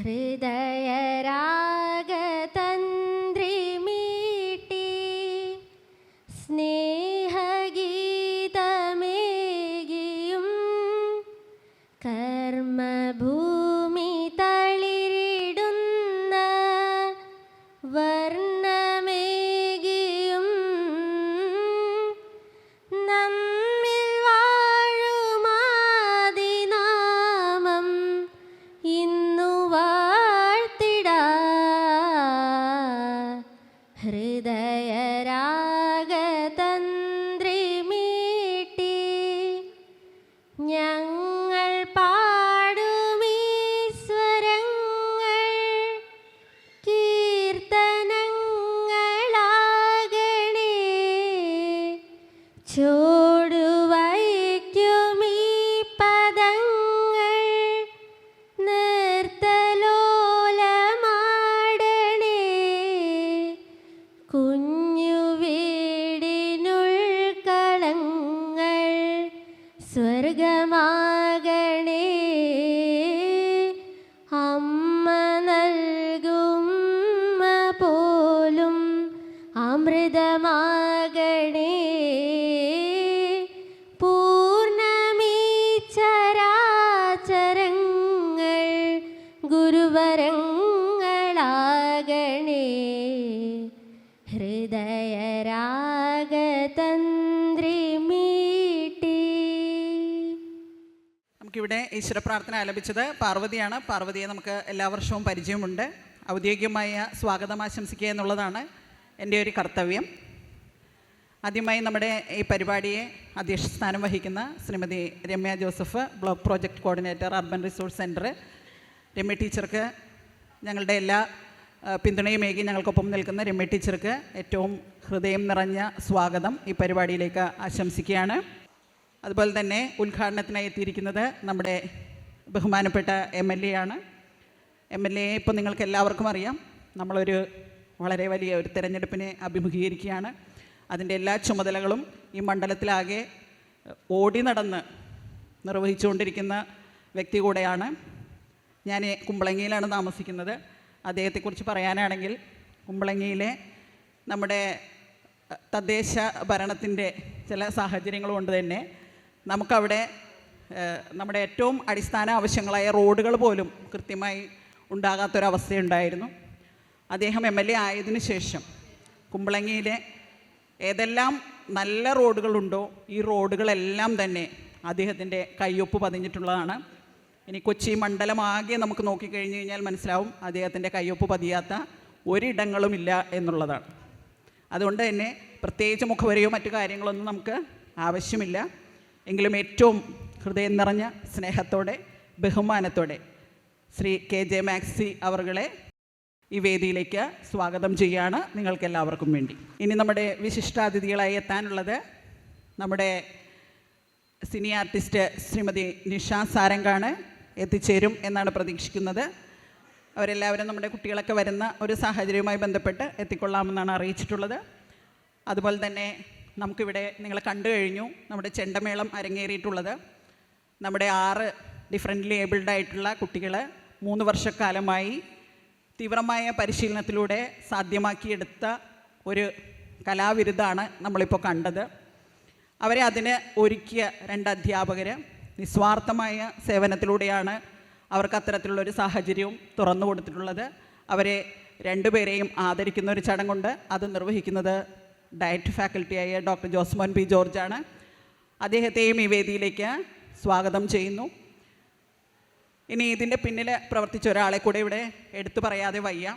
ഹൃദയരാഗതന്ത്രിമീട്ടി ഈശ്വര പ്രാർത്ഥന ആലപിച്ചത് പാർവതിയാണ്. പാർവതിയെ നമുക്ക് എല്ലാ വർഷവും പരിചയമുണ്ട്. ഔദ്യോഗികമായ സ്വാഗതം ആശംസിക്കുക എന്നുള്ളതാണ് എന്റെ ഒരു കർത്തവ്യം. ആദ്യമായി നമ്മുടെ ഈ പരിപാടിയെ അധ്യക്ഷ സ്ഥാനം വഹിക്കുന്ന Shrimati Ramya Joseph block project coordinator urban resource centre Ramya ടീച്ചർക്ക് ഞങ്ങളുടെ എല്ലാ പിന്തുണയും പിന്തുണയുമേകി ഞങ്ങൾക്കൊപ്പം നിൽക്കുന്ന രമ്യ ടീച്ചർക്ക് ഏറ്റവും ഹൃദയം നിറഞ്ഞ സ്വാഗതം ഈ പരിപാടിയിലേക്ക് ആശംസിക്കുകയാണ്. അതുപോലെ തന്നെ ഉദ്ഘാടനത്തിനായി എത്തിയിരിക്കുന്നത് നമ്മുടെ ബഹുമാനപ്പെട്ട എം എൽ എ ആണ്. എം എൽ എ ഇപ്പോൾ നിങ്ങൾക്ക് എല്ലാവർക്കും അറിയാം. നമ്മളൊരു വളരെ വലിയ ഒരു തിരഞ്ഞെടുപ്പിനെ അഭിമുഖീകരിക്കുകയാണ്. അതിന്റെ എല്ലാ ചുമതലകളും ഈ മണ്ഡലത്തിലാകെ ഓടി നടന്ന് നിർവഹിച്ചുകൊണ്ടിരിക്കുന്ന വ്യക്തി കൂടെയാണ് ഞാൻ കുമ്പളങ്ങിയിലാണ് താമസിക്കുന്നത്. അദ്ദേഹത്തെക്കുറിച്ച് പറയാനാണെങ്കിൽ കുമ്പളങ്ങിയിലെ നമ്മുടെ തദ്ദേശ ഭരണത്തിന്റെ ചില സാഹചര്യങ്ങൾ കൊണ്ട് തന്നെ. നമുക്കവിടെ നമ്മുടെ ഏറ്റവും അടിസ്ഥാന ആവശ്യങ്ങളായ റോഡുകൾ പോലും കൃത്യമായി ഉണ്ടാകാത്തൊരവസ്ഥയുണ്ടായിരുന്നു. അദ്ദേഹം എം എൽ എ ആയതിനു ശേഷം കുമ്പളങ്ങിയിലെ ഏതെല്ലാം നല്ല റോഡുകളുണ്ടോ ഈ റോഡുകളെല്ലാം തന്നെ അദ്ദേഹത്തിന്റെ കയ്യൊപ്പ് പതിഞ്ഞിട്ടുള്ളതാണ്. ഇനി കൊച്ചി മണ്ഡലമാകെ നമുക്ക് നോക്കിക്കഴിഞ്ഞ് കഴിഞ്ഞാൽ മനസ്സിലാവും അദ്ദേഹത്തിന്റെ കയ്യൊപ്പ് പതിയാത്ത ഒരിടങ്ങളുമില്ല എന്നുള്ളതാണ്. അതുകൊണ്ട് തന്നെ പ്രത്യേകിച്ച് മുഖവരയോ മറ്റു കാര്യങ്ങളൊന്നും നമുക്ക് ആവശ്യമില്ല. എങ്കിലും ഏറ്റവും ഹൃദയം നിറഞ്ഞ സ്നേഹത്തോടെ ബഹുമാനത്തോടെ ശ്രീ കെ ജെ മാക്സി അവർകളെ ഈ വേദിയിലേക്ക് സ്വാഗതം ചെയ്യുകയാണ് നിങ്ങൾക്കെല്ലാവർക്കും വേണ്ടി. ഇനി നമ്മുടെ വിശിഷ്ടാതിഥികളായി എത്താനുള്ളത് നമ്മുടെ സിനി ആർട്ടിസ്റ്റ് ശ്രീമതി നിഷ സാരംഗാണ് എത്തിച്ചേരും എന്നാണ് പ്രതീക്ഷിക്കുന്നത്. അവരെല്ലാവരും നമ്മുടെ കുട്ടികളൊക്കെ വരുന്ന ഒരു സാഹചര്യവുമായി ബന്ധപ്പെട്ട് എത്തിക്കൊള്ളാമെന്നാണ് അറിയിച്ചിട്ടുള്ളത്. അതുപോലെ തന്നെ നമുക്കിവിടെ നിങ്ങൾ കണ്ടു കഴിഞ്ഞു. നമ്മുടെ ചെണ്ടമേളം അരങ്ങേറിയിട്ടുള്ളത്. നമ്മുടെ ആറ് ഡിഫറെന്റ്ലി ഏബിൾഡ് ആയിട്ടുള്ള കുട്ടികൾ മൂന്ന് വർഷക്കാലമായി തീവ്രമായ പരിശീലനത്തിലൂടെ സാധ്യമാക്കിയെടുത്ത ഒരു കലാവിരുദ്ധാണ് നമ്മളിപ്പോൾ കണ്ടത്. അവരെ അതിന് ഒരുക്കിയ രണ്ട് അധ്യാപകർ നിസ്വാർത്ഥമായ സേവനത്തിലൂടെയാണ് അവർക്ക് അത്തരത്തിലുള്ളൊരു സാഹചര്യവും തുറന്നു കൊടുത്തിട്ടുള്ളത് അവരെ രണ്ടുപേരെയും ആദരിക്കുന്ന ഒരു ചടങ്ങുണ്ട്. അത് നിർവഹിക്കുന്നത് ഡയറ്റ് ഫാക്കൽറ്റിയായ ഡോക്ടർ ജോസ്മോൻ പി ജോർജാണ്. അദ്ദേഹത്തെയും ഈ വേദിയിലേക്ക് സ്വാഗതം ചെയ്യുന്നു. ഇനി ഇതിന്റെ പിന്നിൽ പ്രവർത്തിച്ച ഒരാളെ കൂടെ ഇവിടെ എടുത്തു പറയാതെ വയ്യ.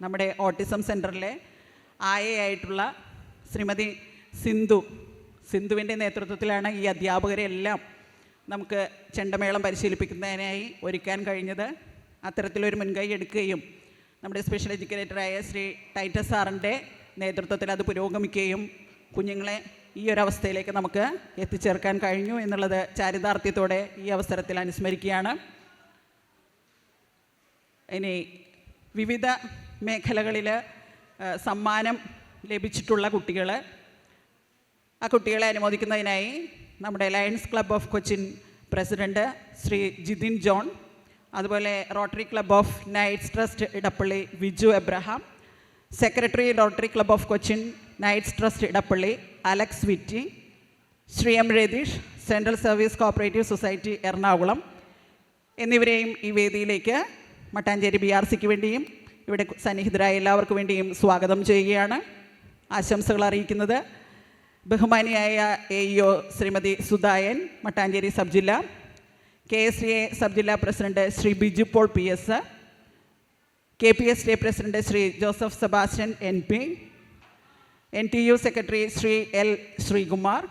നമ്മുടെ ഓട്ടിസം സെന്ററിലെ ആയയായിട്ടുള്ള ശ്രീമതി സിന്ധു. സിന്ധുവിന്റെ നേതൃത്വത്തിലാണ് ഈ അധ്യാപകരെ എല്ലാം നമുക്ക് ചെണ്ടമേളം പരിശീലിപ്പിക്കുന്നതിനായി ഒരുക്കാൻ കഴിഞ്ഞത്. അത്തരത്തിലൊരു മുൻകൈ എടുക്കുകയും നമ്മുടെ സ്പെഷ്യൽ എഡ്യൂക്കേറ്ററായ ശ്രീ ടൈറ്റസ് സാറിന്റെ നേതൃത്വത്തിൽ അത് പുരോഗമിക്കുകയും കുഞ്ഞുങ്ങളെ ഈ ഒരു അവസ്ഥയിലേക്ക് നമുക്ക് എത്തിച്ചേർക്കാൻ കഴിഞ്ഞു എന്നുള്ളത് ചാരിതാർത്ഥ്യത്തോടെ ഈ അവസരത്തിൽ അനുസ്മരിക്കുകയാണ്. ഇനി വിവിധ മേഖലകളിൽ സമ്മാനം ലഭിച്ചിട്ടുള്ള കുട്ടികൾ ആ കുട്ടികളെ അനുമോദിക്കുന്നതിനായി നമ്മുടെ Lions club of Cochin president Shri Jithin John അതുപോലെ rotary club of knights trust Edappally Viju Abraham secretary rotary club of Cochin knights trust Edappally Alex Vitty Shri M Ratheesh central service cooperative society Ernakulam എന്നിവരെയും ഈ വേദിയിലേക്ക് Mattancherry B R സിക്ക് വേണ്ടിയും ഇവിടെ സന്നിഹിതരായ എല്ലാവർക്കും വേണ്ടിയും സ്വാഗതം ചെയ്യുകയാണ്. ആശംസകൾ അറിയിക്കുന്നത് ബഹുമാനിയായ A E O Shrimati Sudhayan Mattancherry sub ജില്ല K S C A sub ജില്ലാ president Shri Biju Paul P S K P S D president Shri Joseph Sebastian N P N T U secretary Shri L Sreekumar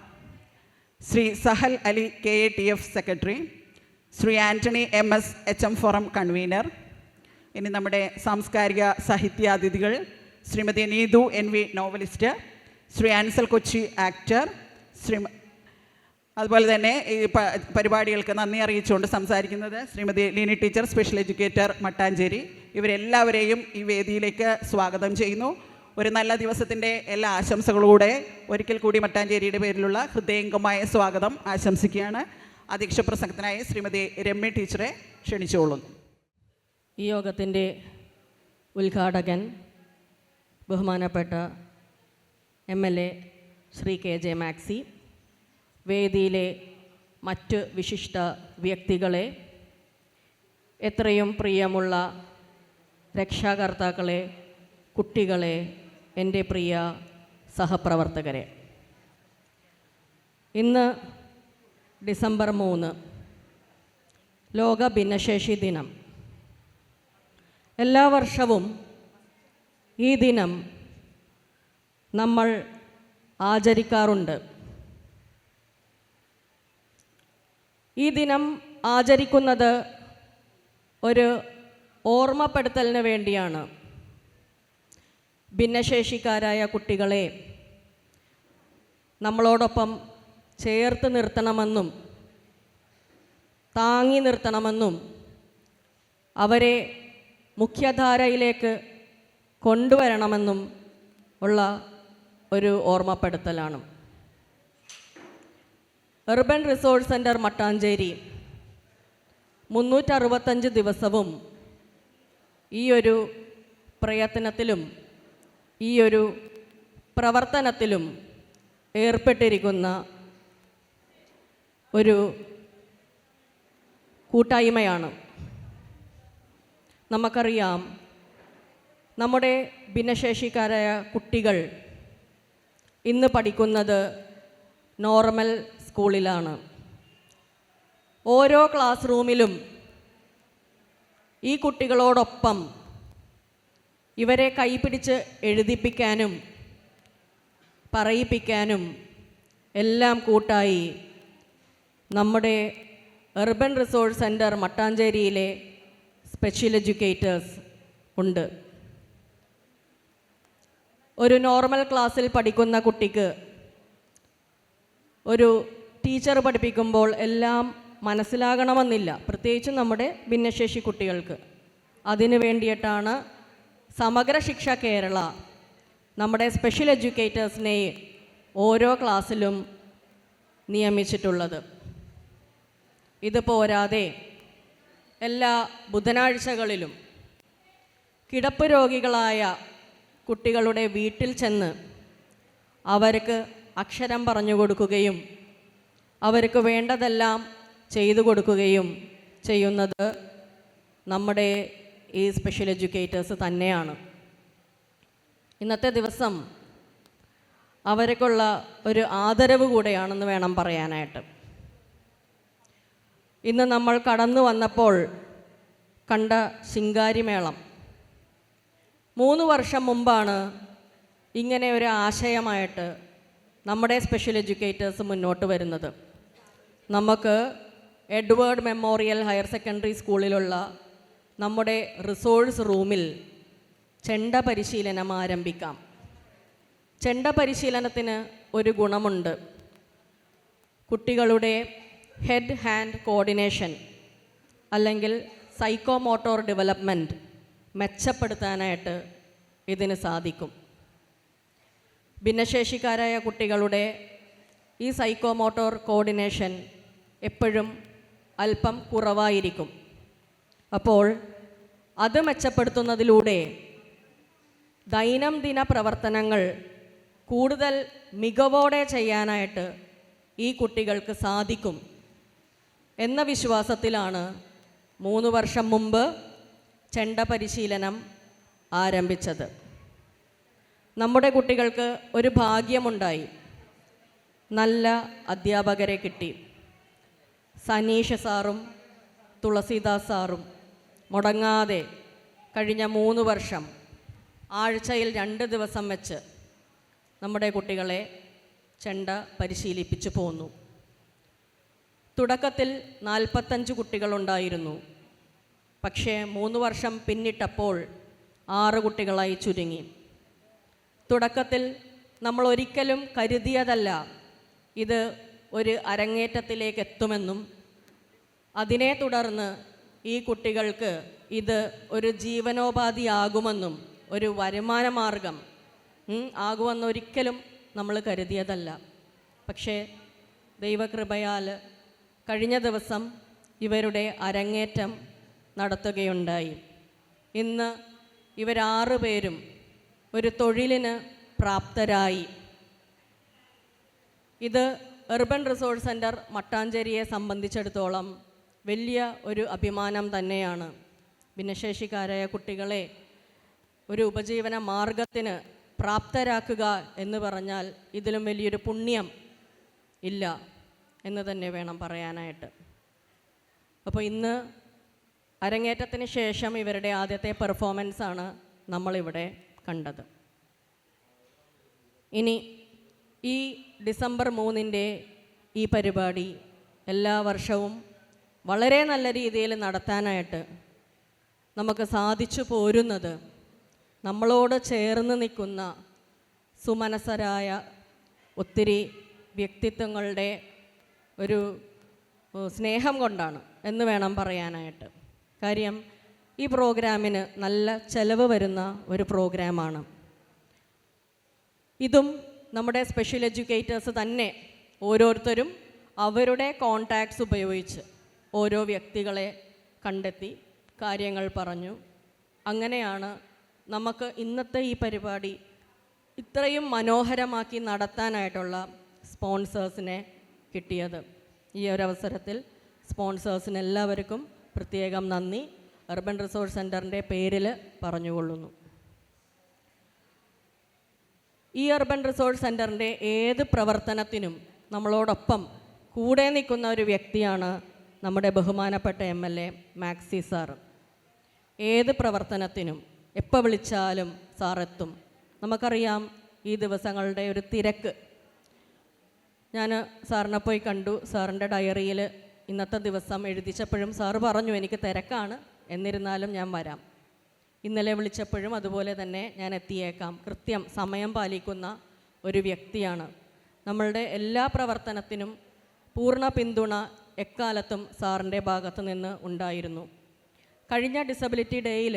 Shri Sahal Ali K A T F secretary Shri Antony M S H M forum convener ഇനി നമ്മുടെ സാംസ്കാരിക സാഹിത്യാതിഥികൾ Shrimati Neethu N V novelist Shri Ansel Kochi actor Shri അതുപോലെ തന്നെ ഈ പരിപാടികൾക്ക് നന്ദി അറിയിച്ചുകൊണ്ട് സംസാരിക്കുന്നത് Shrimati Leeni teacher special educator Mattancherry. ഇവരെല്ലാവരെയും ഈ വേദിയിലേക്ക് സ്വാഗതം ചെയ്യുന്നു. ഒരു നല്ല ദിവസത്തിന്റെ എല്ലാ ആശംസകളൂടെ ഒരിക്കൽ കൂടി മട്ടാഞ്ചേരിയുടെ പേരിലുള്ള ഹൃദയംഗമായ സ്വാഗതം ആശംസിക്കുകയാണ്. അധ്യക്ഷ പ്രസംഗത്തിനായി ശ്രീമതി രമ്യ ടീച്ചറെ ക്ഷണിച്ചുകൊള്ളുന്നു. ഈ യോഗത്തിന്റെ ഉദ്ഘാടകൻ ബഹുമാനപ്പെട്ട M L A Shri K J Maxi വേദിയിലെ മറ്റ് വിശിഷ്ട വ്യക്തികളെ എത്രയും പ്രിയമുള്ള രക്ഷാകർത്താക്കളെ കുട്ടികളെ എന്റെ പ്രിയ സഹപ്രവർത്തകരെ. ഇന്ന് ഡിസംബർ മൂന്ന് ലോക ഭിന്നശേഷി ദിനം. എല്ലാ വർഷവും ഈ ദിനം നമ്മൾ ആചരിക്കാറുണ്ട്. ഈ ദിനം ആചരിക്കുന്നത് ഒരു ഓർമ്മപ്പെടുത്തലിന് വേണ്ടിയാണ്. ഭിന്നശേഷിക്കാരായ കുട്ടികളെ നമ്മളോടൊപ്പം ചേർത്ത് നിർത്തണമെന്നും താങ്ങി നിർത്തണമെന്നും അവരെ മുഖ്യധാരയിലേക്ക് കൊണ്ടുവരണമെന്നും ഉള്ള ഒരു ഓർമ്മപ്പെടുത്തലാണ്. Urban റിസോഴ്സ് സെന്റർ മട്ടാഞ്ചേരി മുന്നൂറ്ററുപത്തഞ്ച് ദിവസവും ഈ ഒരു പ്രയത്നത്തിലും ഈ ഒരു പ്രവർത്തനത്തിലും ഏർപ്പെട്ടിരിക്കുന്ന ഒരു കൂട്ടായ്മയാണ്. നമുക്കറിയാം നമ്മുടെ ഭിന്നശേഷിക്കാരായ കുട്ടികൾ ഇന്ന് പഠിക്കുന്നത് നോർമൽ സ്കൂളിലാണ്. ഓരോ ക്ലാസ് റൂമിലും ഈ കുട്ടികളോടൊപ്പം ഇവരെ കൈപിടിച്ച് എഴുതിപ്പിക്കാനും പറയിപ്പിക്കാനും എല്ലാം കൂട്ടായി നമ്മുടെ urban റിസോഴ്സ് സെന്റർ മട്ടാഞ്ചേരിയിലെ സ്പെഷ്യൽ എഡ്യൂക്കേറ്റേഴ്സ് ഉണ്ട്. ഒരു നോർമൽ ക്ലാസ്സിൽ പഠിക്കുന്ന കുട്ടിക്ക് ഒരു ടീച്ചർ പഠിപ്പിക്കുമ്പോൾ എല്ലാം മനസ്സിലാകണമെന്നില്ല. പ്രത്യേകിച്ച് നമ്മുടെ ഭിന്നശേഷി കുട്ടികൾക്ക്. അതിനു വേണ്ടിയിട്ടാണ് സമഗ്ര ശിക്ഷ കേരള നമ്മുടെ സ്പെഷ്യൽ എഡ്യൂക്കേറ്റേഴ്സിനെ ഓരോ ക്ലാസ്സിലും നിയമിച്ചിട്ടുള്ളത്. ഇത് പോരാതെ എല്ലാ ബുധനാഴ്ചകളിലും കിടപ്പ് രോഗികളായ കുട്ടികളുടെ വീട്ടിൽ ചെന്ന് അവർക്ക് അക്ഷരം പറഞ്ഞു കൊടുക്കുകയും അവർക്ക് വേണ്ടതെല്ലാം ചെയ്തു കൊടുക്കുകയും ചെയ്യുന്നത് നമ്മുടെ ഈ സ്പെഷ്യൽ എഡ്യൂക്കേറ്റേഴ്സ് തന്നെയാണ്. ഇന്നത്തെ ദിവസം അവർക്കുള്ള ഒരു ആദരവ് കൂടെയാണെന്ന് വേണം പറയാനായിട്ട്. ഇന്ന് നമ്മൾ കടന്നു വന്നപ്പോൾ കണ്ട ശിങ്കാരിമേളം. മൂന്ന് വർഷം മുമ്പാണ് ഇങ്ങനെ ഒരു ആശയമായിട്ട് നമ്മുടെ സ്പെഷ്യൽ എഡ്യൂക്കേറ്റേഴ്സ് മുന്നോട്ട് വരുന്നത്. നമുക്ക് എഡ്വേർഡ് മെമ്മോറിയൽ ഹയർ സെക്കൻഡറി സ്കൂളിലുള്ള നമ്മുടെ റിസോഴ്സ് റൂമിൽ ചെണ്ട പരിശീലനം ആരംഭിക്കാം. ചെണ്ട പരിശീലനത്തിന് ഒരു ഗുണമുണ്ട്. കുട്ടികളുടെ ഹെഡ് ഹാൻഡ് കോർഡിനേഷൻ അല്ലെങ്കിൽ സൈക്കോമോട്ടോർ ഡെവലപ്മെന്റ് മെച്ചപ്പെടുത്താനായിട്ട് ഇതിന് സാധിക്കും. ഭിന്നശേഷിക്കാരായ കുട്ടികളുടെ ഈ സൈക്കോമോട്ടോർ കോർഡിനേഷൻ എപ്പോഴും അല്പം കുറവായിരിക്കും. അപ്പോൾ അത് മെച്ചപ്പെടുത്തുന്നതിലൂടെ ദൈനംദിന പ്രവർത്തനങ്ങൾ കൂടുതൽ മികവോടെ ചെയ്യാനായിട്ട് ഈ കുട്ടികൾക്ക് സാധിക്കും എന്ന വിശ്വാസത്തിലാണ് മൂന്ന് വർഷം മുമ്പ് ചെണ്ട പരിശീലനം ആരംഭിച്ചത്. നമ്മുടെ കുട്ടികൾക്ക് ഒരു ഭാഗ്യമുണ്ടായി. നല്ല അധ്യാപകരെ കിട്ടി. സനീഷ് സാറും തുളസീദാസ് സാറും മുടങ്ങാതെ കഴിഞ്ഞ മൂന്ന് വർഷം ആഴ്ചയിൽ രണ്ട് ദിവസം വെച്ച് നമ്മുടെ കുട്ടികളെ ചെണ്ട പരിശീലിപ്പിച്ചു പോന്നു. തുടക്കത്തിൽ നാൽപ്പത്തഞ്ച് കുട്ടികളുണ്ടായിരുന്നു. പക്ഷേ മൂന്ന് വർഷം പിന്നിട്ടപ്പോൾ ആറ് കുട്ടികളായി ചുരുങ്ങി. തുടക്കത്തിൽ നമ്മൾ ഒരിക്കലും കരുതിയതല്ല ഇത് ഒരു അരങ്ങേറ്റത്തിലേക്ക് എത്തുമെന്നും അതിനെ തുടർന്ന് ഈ കുട്ടികൾക്ക് ഇത് ഒരു ജീവനോപാധിയാകുമെന്നും ഒരു വരുമാന മാർഗം ആകുമെന്നൊരിക്കലും നമ്മൾ കരുതിയതല്ല. പക്ഷേ ദൈവകൃപയാൽ കഴിഞ്ഞ ദിവസം ഇവരുടെ അരങ്ങേറ്റം നടത്തുകയുണ്ടായി. ഇന്ന് ഇവരാറ് പേരും ഒരു തൊഴിലിന് പ്രാപ്തരായി. ഇത് urban റിസോഴ്സ് സെന്റർ മട്ടാഞ്ചേരിയെ സംബന്ധിച്ചിടത്തോളം വലിയ ഒരു അഭിമാനം തന്നെയാണ്. ഭിന്നശേഷിക്കാരായ കുട്ടികളെ ഒരു ഉപജീവന മാർഗത്തിന് പ്രാപ്തരാക്കുക എന്ന് പറഞ്ഞാൽ ഇതിലും വലിയൊരു പുണ്യം ഇല്ല എന്ന് തന്നെ വേണം പറയാനായിട്ട്. അപ്പോൾ ഇന്ന് അരങ്ങേറ്റത്തിന് ശേഷം ഇവരുടെ ആദ്യത്തെ പെർഫോമൻസാണ് നമ്മളിവിടെ കണ്ടത്. ഇനി ഈ ഡിസംബർ മൂന്നിന്റെ ഈ പരിപാടി എല്ലാ വർഷവും വളരെ നല്ല രീതിയിൽ നടത്താനായിട്ട് നമുക്ക് സാധിച്ചു പോരുന്നത് നമ്മളോട് ചേർന്ന് നിൽക്കുന്ന സുമനസരായ ഒത്തിരി വ്യക്തിത്വങ്ങളുടെ ഒരു സ്നേഹം കൊണ്ടാണ് എന്ന് വേണം പറയാനായിട്ട്. കാര്യം ഈ പ്രോഗ്രാമിന് നല്ല ചെലവ് വരുന്ന ഒരു പ്രോഗ്രാമാണ്. ഇതും നമ്മുടെ സ്പെഷ്യൽ എഡ്യൂക്കേറ്റേഴ്സ് തന്നെ ഓരോരുത്തരും അവരുടെ കോണ്ടാക്ട്സ് ഉപയോഗിച്ച് ഓരോ വ്യക്തികളെ കണ്ടെത്തി കാര്യങ്ങൾ പറഞ്ഞു. അങ്ങനെയാണ് നമുക്ക് ഇന്നത്തെ ഈ പരിപാടി ഇത്രയും മനോഹരമാക്കി നടത്താനായിട്ടുള്ള സ്പോൺസേഴ്സിനെ കിട്ടിയത്. ഈ ഒരു അവസരത്തിൽ സ്പോൺസേഴ്സിന് എല്ലാവർക്കും പ്രത്യേകം നന്ദി. അർബൻ റിസോഴ്സ് സെന്ററിന്റെ പേരിൽ പറഞ്ഞുകൊള്ളുന്നു. ഈ അർബൻ റിസോഴ്സ് സെന്ററിന്റെ ഏത് പ്രവർത്തനത്തിനും നമ്മളോടൊപ്പം കൂടെ നിൽക്കുന്ന ഒരു വ്യക്തിയാണ് നമ്മുടെ ബഹുമാനപ്പെട്ട M L A Maxi sir ഏത് പ്രവർത്തനത്തിനും എപ്പോൾ വിളിച്ചാലും സാർ എത്തും. നമുക്കറിയാം ഈ ദിവസങ്ങളുടെ ഒരു തിരക്ക്. ഞാൻ സാറിനെ പോയി കണ്ടു. സാറിന്റെ ഡയറിയിൽ ഇന്നത്തെ ദിവസം എഴുതിച്ചപ്പോഴും സാറ് പറഞ്ഞു എനിക്ക് തിരക്കാണ്. എന്നിരുന്നാലും ഞാൻ വരാം. ഇന്നലെ വിളിച്ചപ്പോഴും അതുപോലെ തന്നെ ഞാൻ എത്തിയേക്കാം. കൃത്യം സമയം പാലിക്കുന്ന ഒരു വ്യക്തിയാണ്. നമ്മളുടെ എല്ലാ പ്രവർത്തനത്തിനും പൂർണ പിന്തുണ എക്കാലത്തും സാറിന്റെ ഭാഗത്തു നിന്ന് ഉണ്ടായിരുന്നു. കഴിഞ്ഞ ഡിസബിലിറ്റി ഡേയിൽ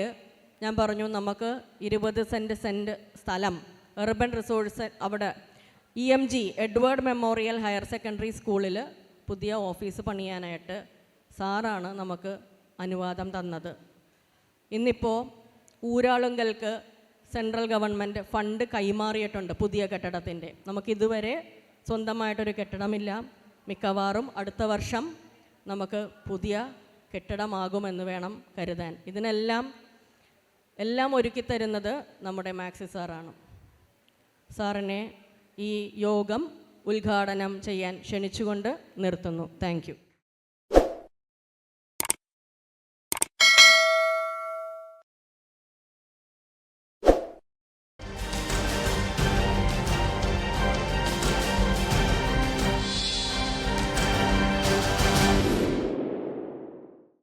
ഞാൻ പറഞ്ഞു നമുക്ക് ഇരുപത് സെന്റ് സെന്റ് സ്ഥലം എർബൻ റിസോഴ്സ് അവിടെ E M G Edward memorial higher secondary സ്കൂളിൽ പുതിയ ഓഫീസ് പണിയാനായിട്ട് സാറാണ് നമുക്ക് അനുവാദം തന്നത്. ഇന്നിപ്പോൾ ഊരാളുങ്കൽക്ക് സെൻട്രൽ ഗവൺമെന്റ് ഫണ്ട് കൈമാറിയിട്ടുണ്ട് പുതിയ കെട്ടിടത്തിന്റെ. നമുക്കിതുവരെ സ്വന്തമായിട്ടൊരു കെട്ടിടമില്ല. മിക്കവാറും അടുത്ത വർഷം നമുക്ക് പുതിയ കെട്ടിടമാകുമെന്ന് വേണം കരുതാൻ. ഇതിനെല്ലാം എല്ലാം ഒരുക്കി തരുന്നത് നമ്മുടെ മാക്സി സാറാണ്. സാറിനെ ഈ യോഗം ഉദ്ഘാടനം ചെയ്യാൻ ക്ഷണിച്ചുകൊണ്ട് നിർത്തുന്നു. താങ്ക്